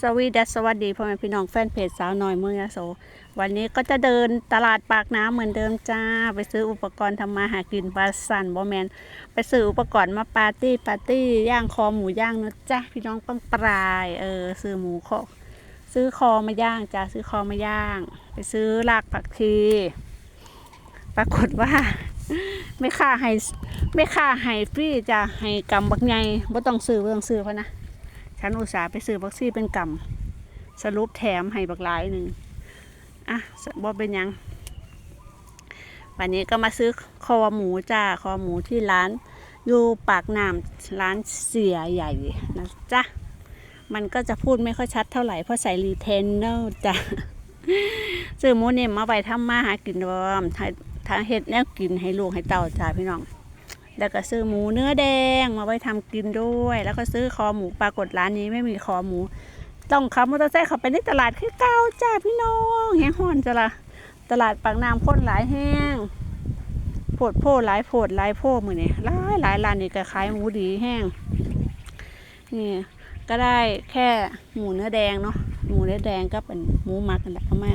สวีดัสสวัสดีพ่อแม่พี่น้องแฟนเพจสาวน้อยเมืองยโส วันนี้ก็จะเดินตลาดปากน้ำเหมือนเดิมจ้า ไปซื้ออุปกรณ์ทำมาหากินปลาสันบอแมน ไปซื้ออุปกรณ์มาปาร์ตี้ปาร์ตี้ย่างคอหมูย่างนะจ้าพี่น้องปังปลายเออซื้อหมูคอซื้อคอมาย่างจ้าซื้อคอมาย่าง ไปซื้อรากผักชีปรากฏว่าไม่ค่าให้ไม่ค่าให้ฟรีจ้าให้กำบักใหญ่บ่ต้องซื้อบ่ต้องซื้อเพราะนะ ฉันอุตส่าห์ไปซื้อวัคซีนเป็นกำสรุปแถมให้บักหลายหนึ่งอะบ่เป็นยังวันนี้ก็มาซื้อคอหมูจ้าคอหมูที่ร้านอยู่ปากน้ำร้านเสียใหญ่นะจ๊ะมันก็จะพูดไม่ค่อยชัดเท่าไหร่เพราะใส่รีเทนเนอร์จ้ะซื้อหมูเนี่ยมาไปทำมาหากินรอมทางเห็ดแนวกินให้ลูกให้เต่าจ้าพี่น้อง แล้วก็ซื้อหมูเนื้อแดงมาไว้ทำกินด้วย แล้วก็ซื้อคอหมูปรากฏร้านนี้ไม่มีคอหมู ต้องขับมอเตอร์ไซค์ข้าไปในตลาดคือเก่าจ้าพี่น้องแห้งห้อนจ้ะละตลาดปากน้ำคนหลายแห้งโพดโพดหลายโพดหลายโพดมือนี่หลายหลายร้านนี่ก็ขายหมูดีแห้งนี่ก็ได้แค่หมูเนื้อแดงเนาะหมูเนื้อแดงก็เป็นหมูหมักกันแหละเอามา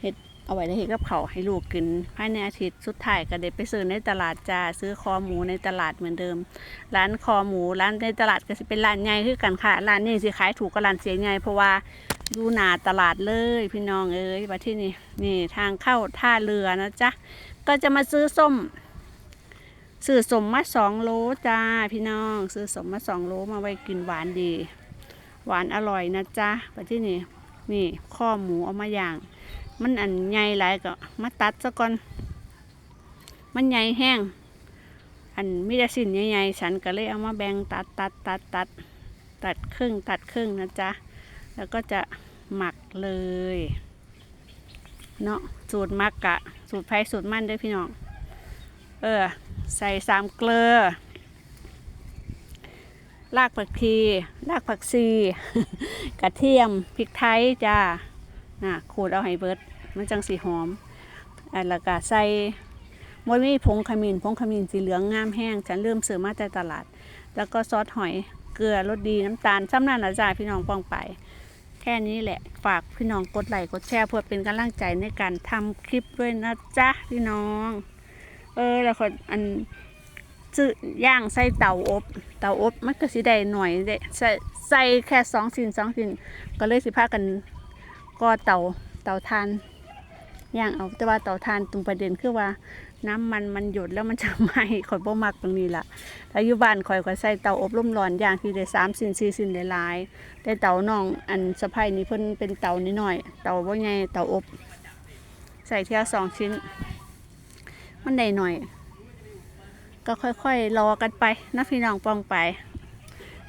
เฮ็ด เอาไว้ได้เฮ็ดกับเขาให้ลูกกินภายในอาทิตย์สุดท้ายก็ได้ไปซื้อในตลาดจ้าซื้อคอหมูในตลาดเหมือนเดิม ร้านคอหมูร้านในตลาดก็สิเป็นร้านใหญ่คือกันค่ะร้านนี้สิขายถูกกว่าร้านเสียงใหญ่เพราะว่าอยู่หนาตลาดเลยพี่น้องเอ้ยมาที่นี่นี่ทางเข้าท่าเรือนะจ๊ะก็จะมาซื้อส้มซื้อสมมาสองโลจ้าพี่น้องซื้อสมมาสองโลมาไว้กินหวานดี หวานอร่อยนะจ๊ะมาที่นี่นี่ข้อหมูเอามาอย่าง มันอันใหญ่หลายก็มาตัดซะก่อน มันใหญ่แห้ง อันมีแต่สินใหญ่ๆฉันก็เลยเอามาแบ่งตัดตัดตัดตัดตัดครึ่งตัดครึ่งนะจ๊ะ แล้วก็จะหมักเลย เนาะสูตรหมักกะ สูตรไผ่สูตรมันด้วยพี่น้อง เออ ใส่สามเกลือรากผักชีรากผักชีกระเทียมพริกไทยจ้า น่ะขูดเอาให้เบิด มันจังสีหอมอันล้วก็ใส่มดมีผงขมิ้นผงขมิ้นสีเหลืองงามแห้งฉันเริ่มซื้อมาแต่ตลาด แล้วก็ซอสหอยเกลือรสดีน้ำตาลซ้ำนั่นนะจ๊ะพี่น้องป้องไป แค่นี้แหละฝากพี่น้องกดไลค์กดแชร์เพื่อเป็นกำลังใจในการทำคลิปด้วยนะจ๊ะพี่น้อง เออแล้วคนอันซื้อย่างใส่เตาอบ เตาอบมันก็สิได้หน่อยเด้ใส่ใส่แค่สองสินสองสินก็เลยสิพากัน ก็เตาเตาทานย่างเอาแต่ว่าเตาทานตรงประเด็นคือว่าน้ำมันมันหยดแล้วมันจะไหม้ข่อยบ่มักตรงนี้ล่ะแต่อยู่บ้านข่อยก็ใส่เตาอบลมร้อนอย่างที่ได้สามสินสี่สินหลายๆแต่เตาน้องอันสะพายนี่เพิ่นเป็นเตานิดหน่อย เตาบ่ใหญ่เตาอบ ใส่เทียสองชิ้น มันได้หน่อย ก็ค่อยๆรอกันไปนะพี่น้องปองไป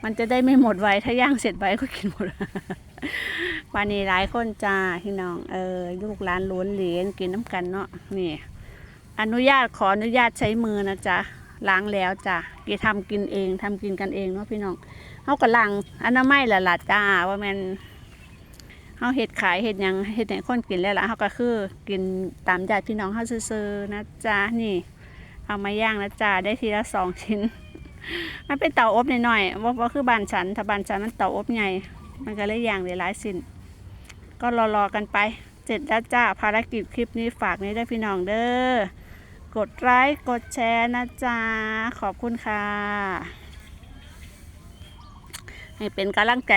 มันจะได้ไม่หมดไวถ้าย่างเสร็จไวก็กินหมดวันนี้หลายคนจ้าพี่น้องเออลูกหลานล้วนเหรียญกินน้ำกันเนาะนี่ อนุญาตขออนุญาตใช้มือนะจ๊ะล้างแล้วจ้ะกีทำกินเองทำกินกันเองเนาะพี่น้องเขาก็ล้างอันามัยแหละหล่ะจ้าว่ามันเขาเห็ดขายเห็ดยังเห็ดไหนคนกินแล้วล่ะเขาก็คือกินตามญาติพี่น้องเขาซื้อๆนะจ๊ะนี่ เอามาย่างนะจ๊ะได้ทีละสองชิ้น มันเป็นเตาอบหน่อยๆว่าว่าคือบ้านฉัน ถ้าบ้านฉันมันเตาอบใหญ่ มันก็เลยย่างหลายสิ้นก็รอๆกันไป เสร็จแล้วจ้าภารกิจคลิปนี้ฝากนี้ได้พี่น้องเด้อ กดไลค์กดแชร์นะจ๊ะ ขอบคุณค่ะ ให้เป็นกำลังใจ